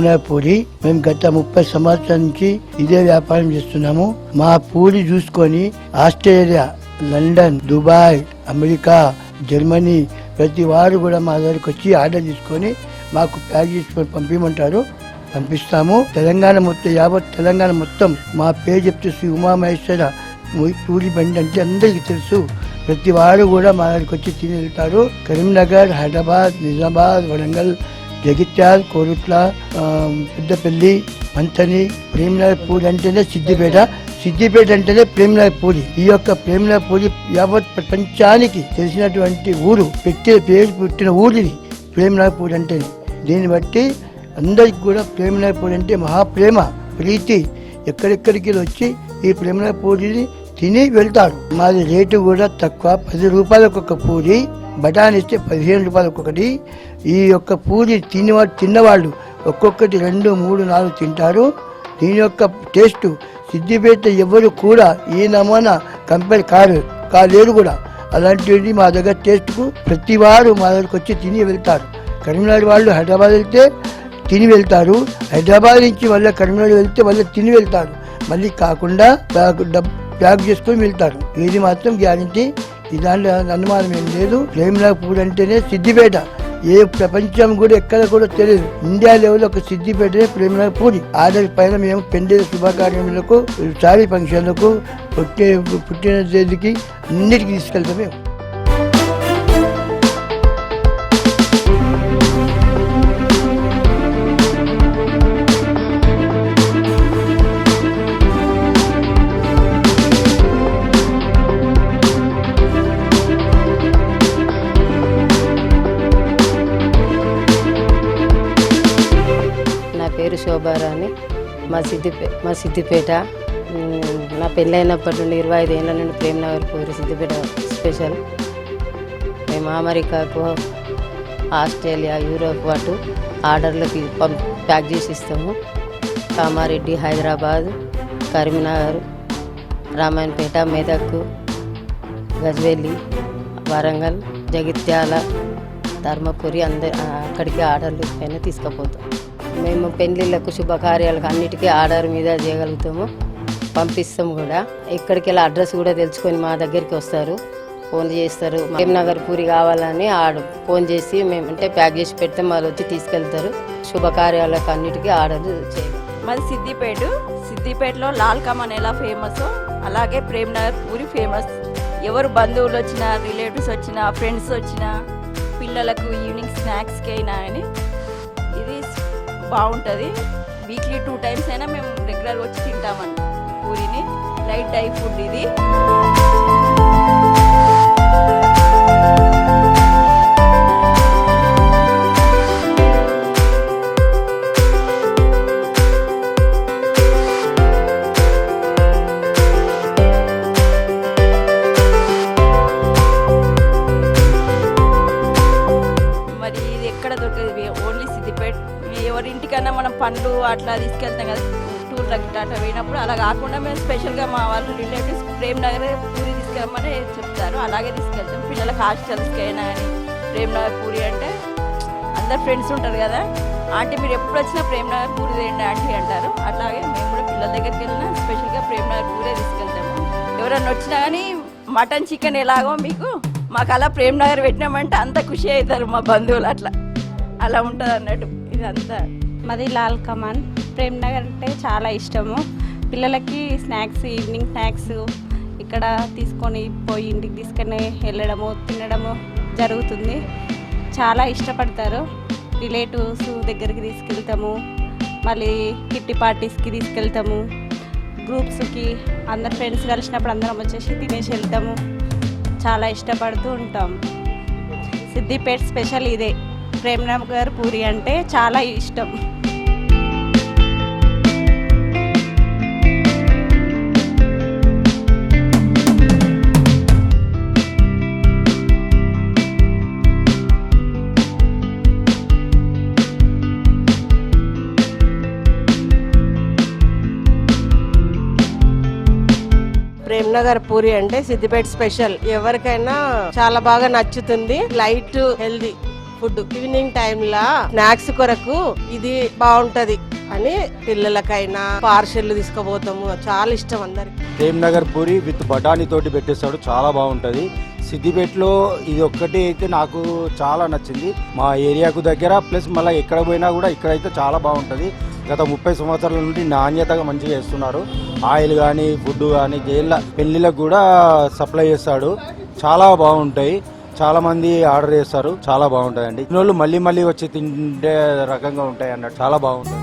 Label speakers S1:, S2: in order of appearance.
S1: ప్రేమనగర్ పూరి మేము గత ముప్పై సంవత్సరాల నుంచి ఇదే వ్యాపారం చేస్తున్నాము. మా పూరి చూసుకొని Australia London Dubai America Germany ప్రతి వారు కూడా మా దగ్గరికి వచ్చి ఆర్డర్ తీసుకొని మాకు ప్యాక్ చేసుకొని పంపించమంటారు పంపిస్తాము. తెలంగాణ మొత్తం యావత్ తెలంగాణ మొత్తం మా పేరు చెప్తే శ్రీ ఉమామహేశ్వర పూరి బండి అంటే అందరికీ తెలుసు. ప్రతి వారు కూడా మా దగ్గరికి వచ్చి తిని వెళ్తారు కరీంనగర్ హైదరాబాద్ నిజామాబాద్ వరంగల్ జగిత్యాల్ కోరుట్ల పెద్దపల్లి పంచని ప్రేమనగర్ పూరి అంటేనే సిద్దిపేట. సిద్దిపేట అంటేనే ప్రేమనగర్ పూరి ఈ యొక్క ప్రేమనగర్ పూరి యావత్ ప్రపంచానికి తెలిసినటువంటి ఊరు పెట్టిన పేరు పుట్టిన ఊరిది ప్రేమనగర్ పూరి అంటేనే. దీన్ని బట్టి అందరికి కూడా ప్రేమనగర్ పూరి అంటే మహాప్రేమ ప్రీతి. ఎక్కడెక్కడికి వచ్చి ఈ ప్రేమనగర్ పూరిని తిని వెళ్తారు. మాది రేటు కూడా తక్కువ పది రూపాయలకు ఒక పూరి. బఠానీ ఇస్తే పదిహేను రూపాయలు ఒక్కొక్కటి. ఈ యొక్క పూరి తినేవాడు తిన్నవాళ్ళు ఒక్కొక్కటి రెండు మూడు నాలుగు తింటారు. దీని యొక్క టేస్ట్ సిద్దిపేట ఎవరు కూడా ఈ నమూనా కంపేర్ కారు కాలేరు కూడా. అలాంటిది మా దగ్గర టేస్ట్కు ప్రతి వారు మా దగ్గరకు వచ్చి తిని వెళ్తారు. కరీంనగర్ వాళ్ళు హైదరాబాద్ వెళ్తే తిని వెళ్తారు. హైదరాబాద్ నుంచి మళ్ళీ కరీంనగర్ వెళ్తే మళ్ళీ తిని వెళ్తారు. మళ్ళీ కాకుండా ప్యాక్ డబ్ ప్యాక్ చేసుకొని వెళ్తారు. ఇది మాత్రం గ్యారంటీ ఇదాంట్లో అనుమానం ఏం లేదు. ప్రేమనాగ్ పూర్ అంటేనే సిద్దిపేట. ఏ ప్రపంచం కూడా ఎక్కడ కూడా తెలియదు. ఇండియా లెవెల్ ఒక సిద్దిపేటనే ప్రేమ పూరి ఆదరి పైన మేము పెండే శుభకార్యములకు సారీ ఫంక్షన్లకు పుట్టిన పుట్టిన తేదీకి అన్నిటికీ తీసుకెళ్తాం మేము.
S2: మా సిద్దిపే మా సిద్దిపేట. నా పెళ్ళైనప్పటి నుండి ఇరవై ఐదు ఏళ్ళ నుండి ప్రేమనగర్ పూరి సిద్దిపేట స్పెషల్. మేము అమెరికాకు ఆస్ట్రేలియా యూరోప్ అటు ఆర్డర్లకి పం ప్యాక్ చేసి ఇస్తాము. కామారెడ్డి హైదరాబాద్ కరీంనగర్ రామాయణపేట మెదక్ గజ్వెల్లి వరంగల్ జగిత్యాల ధర్మపురి అందరి అక్కడికి ఆర్డర్లు పైన తీసుకుపోతాం. మేము పెళ్ళిళ్ళకు శుభకార్యాలకు అన్నిటికీ ఆర్డర్ మీద చేయగలుగుతాము. పంపిస్తాం కూడా. ఎక్కడికి వెళ్ళి అడ్రస్ కూడా తెలుసుకొని మా దగ్గరికి వస్తారు. ఫోన్ చేస్తారు. నగర్ పూరి కావాలని ఆడు ఫోన్ చేసి మేము అంటే ప్యాక్ చేసి పెడితే. వాళ్ళు వచ్చి తీసుకెళ్తారు. శుభకార్యాలకు అన్నిటికీ ఆర్డర్ చేయాలి
S3: మాది సిద్దిపేట. సిద్దిపేటలో లాల్ కమాన్ ఎలా ఫేమస్ అలాగే ప్రేమ్నగర్ పూరి ఫేమస్ ఎవరు బంధువులు వచ్చినా రిలేటివ్స్ వచ్చినా ఫ్రెండ్స్ వచ్చినా పిల్లలకు ఈవినింగ్ స్నాక్స్కి అయినా అని బాగుంటుంది. వీక్లీ టూ టైమ్స్ అయినా మేము రెగ్యులర్ వచ్చి తింటామండి. పూరిని. లైట్ టైప్ ఫుడ్ ఇది. సిద్దిపేట ఎవరి ఇంటికన్నా మనం పండ్లు అట్లా తీసుకెళ్తాం కదా టూర్లకు ఇట్లా అట్లా పోయినప్పుడు అలా కాకుండా మేము స్పెషల్గా మా వాళ్ళు రిలేటివ్స్ ప్రేమ్ నగర్ పూరి తీసుకెళ్ళమని చెప్తారు. అలాగే తీసుకెళ్తాం. పిల్లలకి హాస్టల్స్కి అయినా కానీ ప్రేమ్ నగర్ పూరి అంటే అందరు ఫ్రెండ్స్ ఉంటారు కదా ఆంటీ మీరు ఎప్పుడు వచ్చినా ప్రేమ్ నగర్ పూరి తేండి ఆంటీ అంటారు. అట్లాగే మేము కూడా పిల్లల దగ్గరికి వెళ్ళినా స్పెషల్గా ప్రేమ్ నగర్ పూరే తీసుకెళ్తాము. ఎవరన్నా వచ్చినా కానీ మటన్ చికెన్ ఎలాగో మీకు మాకు అలా ప్రేమ్ నగర్ పెట్టినామంటే అంత ఖుషి అవుతారు మా బంధువులు అట్లా. అలా ఉంటుంది అన్నట్టు ఇదంతా.
S4: మాది లాల్ కమాన్. ప్రేమ్ నగర్ అంటే చాలా ఇష్టము. పిల్లలకి స్నాక్స్ ఈవినింగ్ స్నాక్స్ ఇక్కడ తీసుకొని పోయి ఇంటికి తీసుకొని వెళ్ళడము తినడము జరుగుతుంది. చాలా ఇష్టపడతారు. రిలేటివ్స్ దగ్గరికి తీసుకెళ్తాము. మళ్ళీ కిట్టి పార్టీస్కి తీసుకెళ్తాము. గ్రూప్స్కి అందరు ఫ్రెండ్స్ కలిసినప్పుడు అందరం వచ్చేసి తినేసి వెళ్తాము. చాలా ఇష్టపడుతూ ఉంటాం. సిద్దిపేట స్పెషల్ ఇదే. ప్రేమ్నగర్ పూరి అంటే చాలా ఇష్టం.
S5: ప్రేమ్నగర్ పూరి అంటే సిద్దిపేట స్పెషల్. ఎవరికైనా చాలా బాగా నచ్చుతుంది. Light healthy. ఫుడ్ ఈవినింగ్ టైంలో స్నాక్స్ కొరకు ఇది బాగుంటది అని పిల్లలకైనా పార్సెల్ తీసుకుపోతాము. చాలా ఇష్టం అందరికి.
S6: ప్రేమ్ నగర్ పూరి విత్ బఠానీ తోటి పెట్టేస్తాడు చాలా బాగుంటుంది సిద్దిపేటలో ఇది ఒక్కటి అయితే నాకు చాలా నచ్చింది. మా ఏరియాకు దగ్గర ప్లస్ మళ్ళీ ఎక్కడ పోయినా కూడా ఇక్కడైతే చాలా బాగుంటుంది గత ముప్పై సంవత్సరాల నుండి నాణ్యతగా మంచిగా చేస్తున్నారు. ఆయిల్ కానీ ఫుడ్ కానీ జైళ్ళ పెళ్ళిళ్ళకు కూడా సప్లై చేస్తాడు. చాలా బాగుంటాయి చాలా మంది ఆర్డర్ చేస్తారు. చాలా బాగుంటాయండి. వాళ్ళు మళ్ళీ మళ్ళీ వచ్చి తింటే రకంగా ఉంటాయి అన్నట్టు. చాలా బాగుంటుంది.